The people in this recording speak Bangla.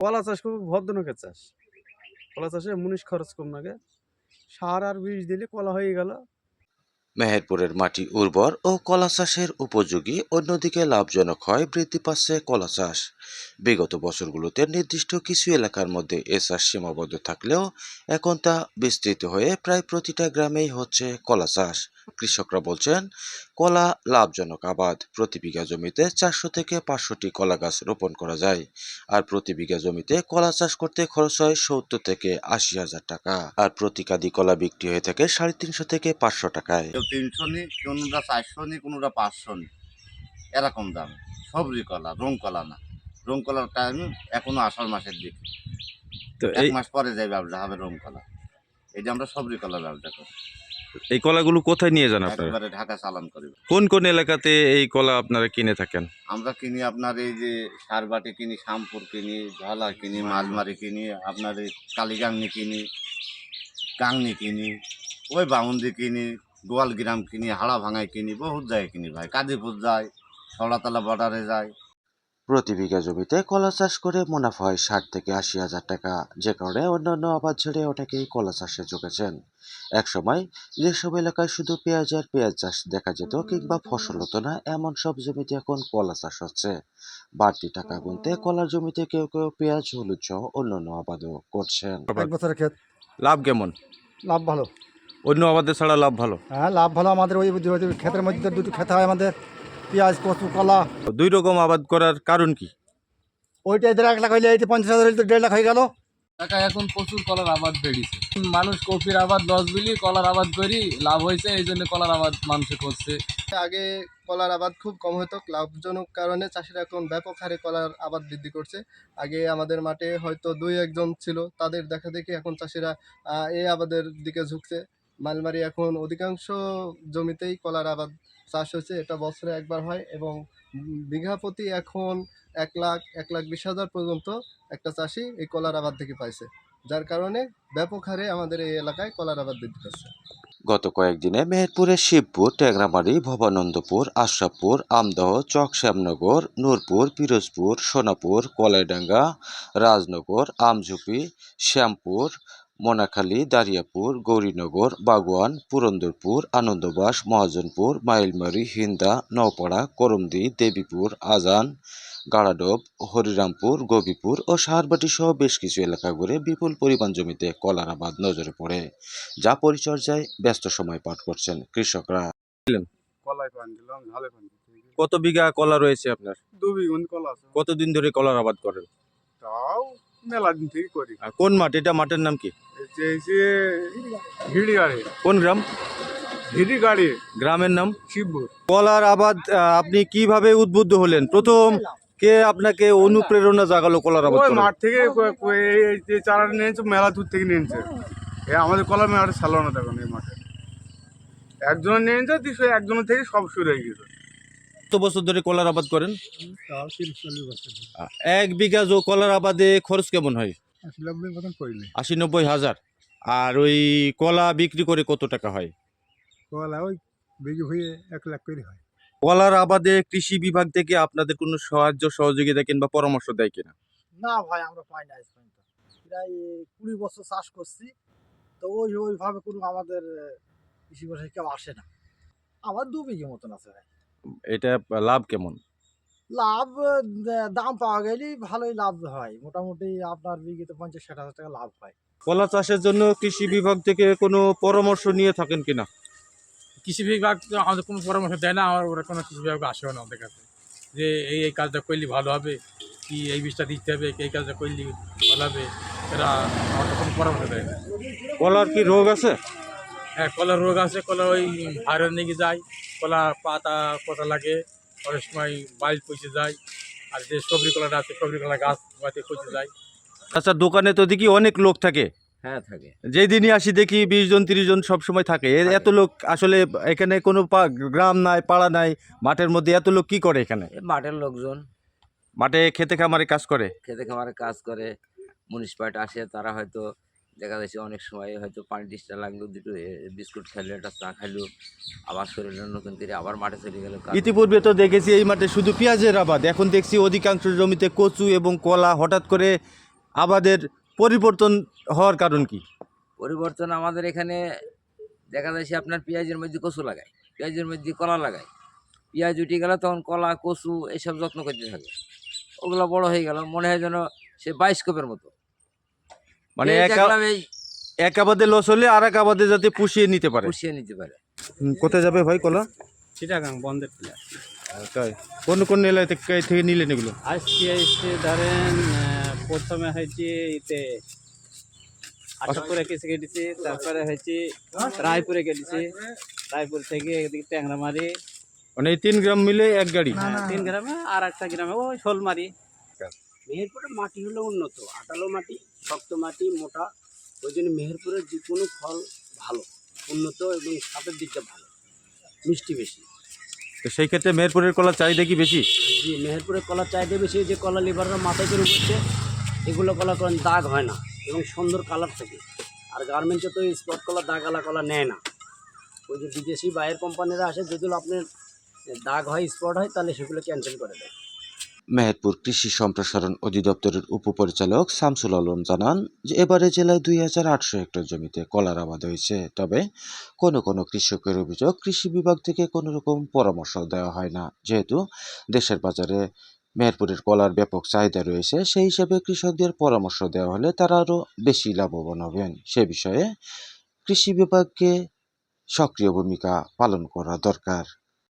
কলা চাষ খুব ভদ্রনকের চাষ। কলা চাষে মুনিশ খরচ কম লাগে। সার আর বীজ দিলে কলা হয়ে গেল। মেহেরপুরের মাটি উর্বর ও কলা চাষের উপযোগী, অন্যদিকে লাভজনক হয় বৃদ্ধি পাচ্ছে কলা চাষ। বিগত বছরগুলোতে নির্দিষ্ট কিছু এলাকার মধ্যে এ চাষ সীমাবদ্ধ থাকলেও এখন তা বিস্তৃত হয়ে প্রায় প্রতিটা গ্রামেই হচ্ছে কলা চাষ। কৃষকরা বলছেন কলা লাভজনক আবাদ প্রতি বিঘা জমিতে চারশো থেকে পাঁচশোটি কলা গাছ রোপণ করা যায়। আর প্রতি বিঘা জমিতে কলা চাষ করতে খরচ হয় সত্তর থেকে আশি হাজার টাকা। আর প্রতি কাদি কলা বিক্রি হয়ে থাকে সাড়ে তিনশো থেকে পাঁচশো টাকায়। তিনশো নি কোনোটা চারশো নি কোনোটা পাঁচশো নি। এরকম দাম। সবজি কলা রং কলা না। রং কলার টাইম এখনও আষাঢ় মাসের দিক। তো এক মাস পরে যাই ব্যবসা হবে রং কলা। এই যে আমরা সবজি কলা ব্যবসা করি। এই কলাগুলো কোথায় নিয়ে যান আপনারা? একবারে ঢাকা চালান করি কোন কোন এলাকাতে এই কলা আপনারা কিনে থাকেন? আমরা কিনি আপনার এই যে সারবাটি কিনি শামপুর কিনি ধলা কিনি মাঝমারি কিনি আপনার এই কালীগাংনি কিনি গাংনি কিনি ওই বাউন্দি কিনি গোয়ালগ্রাম কিনি হাড়া ভাঙায় কিনি বহুত জায়গায় কিনি ভাই। কাজীপুর যায় সলাতলা বর্ডারে যায়। প্রতি বিঘা জমিতে কলা চাষ করে মুনাফা হয় ষাট থেকে আশি হাজার টাকা। যে কারণে অন্যান্য আবাদ ছেড়ে অনেকেই কলা চাষে ঝুঁকেছেন একসময় যেসব এলাকায় শুধু পেঁয়াজ আর পেঁয়াজ চাষ দেখা যেত কিংবা ফসল হতো না এমন সব জমিতে এখন কলা চাষ হচ্ছে। বাড়তি টাকা গুনতে কলার জমিতে কেউ কেউ পেঁয়াজ হলুদ সহ অন্যান্য আবাদও করছেন। লাভ কেমন? লাভ ভালো। অন্য আবাদের ছাড়া লাভ ভালো? হ্যাঁ লাভ ভালো আমাদের ওই ক্ষেতের মধ্যে দুটো খেতে হয় আমাদের। পেঁয়াজ কচু কলা। দুই রকম আবাদ করার কারণ কি? ওইটা এদের এক লাখ হইলে এইটা পঞ্চাশ হাজার হইলে তো দেড় লাখ হয়ে গেল। এলাকায় এখন প্রচুর কলার আবাদ বেড়েছে। মানুষ কপির আবাদ লস বিলি কলার আবাদ করি লাভ হয়েছে এই জন্য কলার আবাদ মানুষে করছে আগে কলার আবাদ খুব কম হতো লাভজনক কারণে চাষিরা এখন ব্যাপক হারে কলার আবাদ বৃদ্ধি করছে। আগে আমাদের মাঠে হয়তো দুই একজন ছিল তাদের দেখা দেখি এখন চাষিরা এই আবাদের দিকে ঝুঁকছে। মালমারি এখন অধিকাংশ জমিতেই কলার আবাদ চাষ হচ্ছে এটা বছরে একবার হয় এবং বিঘা প্রতি এখন এক লাখ এক লাখ বিশ হাজার পর্যন্ত একটা চাষি এই কলার আবাদ থেকে পাইছে, যার কারণে ব্যাপক হারে আমাদের এই এলাকায় কলার আবাদ বৃদ্ধি পাচ্ছে। গত কয়েকদিনে মেহেরপুরের শিবপুর টেংরামারি ভবানন্দপুর, আশরাফপুর, আমদহ, চকশ্যামনগর, নূরপুর, পিরোজপুর, সোনাপুর, কলাইডাঙ্গা, রাজনগর, আমঝুপি, শ্যামপুর মোনাখালী দারিয়াপুর গৌরীনগর বাগুয়ান পুরন্দরপুর আনন্দবাস মহাজনপুর মাইলমারি হিন্দা নওপাড়া করমদি দেবীপুর আজান গাড়াডোব হরিরামপুর গবিপুর ও সাহারবাটি সহ বেশ কিছু এলাকা ঘুরে বিপুল পরিমাণ জমিতে কলার আবাদ নজরে পড়ে যা পরিচর্যায় ব্যস্ত সময় পাঠ করছেন কৃষকরা। কত বিঘা কলা রয়েছে আপনার? কলা কতদিন ধরে কলার আবাদ করেন? তাও মেলা দিন থেকে করি। আর কোন মাঠ? এটা মাঠের নাম কি? যে এই যে কোন গ্রাম? হিড়ি গাড়ি গ্রামের নাম? শিবপুর। কলার আবাদ আহ, আপনি কীভাবে উদ্বুদ্ধ হলেন? প্রথম কে আপনাকে অনুপ্রেরণা জাগালো কলার আবাদ ওই করার? মাঠ থেকে কো- কো- এই এই যে চারা নিয়েছে মেলা দূর থেকে নিয়েছে। এ আমাদের কলা মেলাটা ছিল না তখন এই মাঠে। একজন নিয়েছে দিশে একজনের থেকে সব শুরু হয়ে গেছে। কত বছর ধরে কলার আবাদ করেন? এক বিঘা জো কলার আবাদে খরচ কেমন হয়? আশি নব্বই হাজার। আর ওই কলা বিক্রি করে কত টাকা হয়? কলা ওই বিঘি হয়ে এক লাখ করে হয়। কলার আবাদে কৃষি বিভাগ থেকে আপনাদের কোনো সাহায্য সহযোগিতা কিংবা পরামর্শ দেয় কিনা? না ভাই আমরা পাই না প্রায় কুড়ি বছর চাষ করছি। তো ওই ওইভাবে কোনো আমাদের কৃষি কেউ আসে না। আমার দু বিঘি মতন আছে ভাই। এটা লাভ কেমন? লাভ দাম পাওয়া গেলেই ভালোই লাভ হয়। মোটামুটি আপনার বিঘিতে পঞ্চাশ ষাট হাজার টাকা লাভ হয়। কলা চাষের জন্য কৃষি বিভাগ থেকে কোনো পরামর্শ নিয়ে থাকেন কিনা? কৃষি বিভাগ তো আমাদের কোনো পরামর্শ দেয় না আমার ওরা কোনো কৃষি বিভাগ আসেও না আমাদের কাছে। যে এই এই কাজটা করলে ভালো হবে কি এই বীজটা দিতে হবে এই কাজটা করলে ভালো হবে এরা আমাদের কোনো পরামর্শ দেয় না। কলার কি রোগ আছে? হ্যাঁ কলার রোগ আছে কলা ওই ভাইরাল নিয়ে যায় কলা পাতা পচা লাগে অনেক সময় বাইল পচে যায় আর যে সবজি কলাটা আছে সবজি কলা গাছ গাছে পচে যায়। আচ্ছা দোকানে তো দেখি অনেক লোক থাকে। হ্যাঁ থাকে। যেই দিনই আসি দেখি বিশ জন তিরিশ জন সব সময় থাকে। এ- এত লোক আসলে এখানে কোনো পা- গ্রাম নাই পাড়া নাই মাঠের মধ্যে এত লোক কি করে এখানে? মাঠের লোকজন। মাঠে খেতে খামারে কাজ করে? খেতে খামারে কাজ করে মিউনিসিপালিটি আসে তারা হয়তো দেখা যাচ্ছে অনেক সময় হয়তো পানি ডিস্টা লাগল দুটো বিস্কুট খাইলো একটা চা খাইলো আবার শরীরে নতুন করে আবার মাঠে চলে গেল ইতিপূর্বে তো দেখেছি এই মাঠে শুধু পেঁয়াজের আবাদ এখন দেখছি অধিকাংশ জমিতে কচু এবং কলা হঠাৎ করে আবাদের পরিবর্তন হওয়ার কারণ কি? পরিবর্তন আমাদের এখানে দেখা যাচ্ছে আপনার পেঁয়াজের মধ্যে কচু লাগায় পেঁয়াজের মধ্যে কলা লাগায়। পেঁয়াজ উঠে গেল তখন কলা কচু এইসব যত্ন করতে থাকে। ওগুলো বড় হয়ে গেল মনে হয় যেন সে বাইশ কোপের মতো। মানে এক আবাদে লস হলে আর এক আবাদে যাতে পুষিয়ে নিতে পারে। পুষিয়ে নিতে পারে। কোথায় যাবে ভাই কলা? চিটাগাং বন্ধের প্লেয়ার তাই কোন কোন এলাকা থেকে থেকে নিলেন এগুলো? আজকে এসে ধরেন প্রথমে হয়েছে এতে আশাপুরে কেসে কেটেছি তারপরে হয়েছে রায়পুরে কেটেছি। রায়পুর থেকে এদিকে ট্যাংরামারি। মানে এই তিন গ্রাম মিলে এক গাড়ি? তিন গ্রামে আর একটা গ্রামে ওই শোলমারি। মেহেরপুরের মাটি হলো উন্নত আটালো মাটি শক্ত মাটি মোটা ওই জন্য মেহেরপুরের যে কোনো ফল ভালো উন্নত এবং স্বাদের দিকটা ভালো মিষ্টি বেশি। তো সেই ক্ষেত্রে মেহেরপুরের কলা চাহিদা কি বেশি? যে মেহেরপুরের কলার চাহিদা বেশি যে কলা লিভাররা মাথায় করে উঠছে এগুলো কলা করেন দাগ হয় না এবং সুন্দর কালার থাকে। আর গার্মেন্টসে তো স্পট কলা দাগ আলা কলা নেয় না। ওই যে বিদেশি বাইরের কোম্পানিরা আসে যেগুলো আপনার দাগ হয় স্পট হয় তাহলে সেগুলো ক্যান্সেল করে দেয়। মেহেরপুর কৃষি সম্প্রসারণ অধিদপ্তরের উপপরিচালক শামসুল আলম জানান যে এবারে জেলায় দুই হাজার আটশো হেক্টর জমিতে কলার আবাদ হয়েছে। তবে কোনো কোনো কৃষকের অভিযোগ কৃষি বিভাগ থেকে কোনো রকম পরামর্শ দেওয়া হয় না। যেহেতু দেশের বাজারে মেহেরপুরের কলার ব্যাপক চাহিদা রয়েছে, সেই হিসাবে কৃষকদের পরামর্শ দেওয়া হলে তারা আরও বেশি লাভবান হবেন। সে বিষয়ে কৃষি বিভাগকে সক্রিয় ভূমিকা পালন করা দরকার।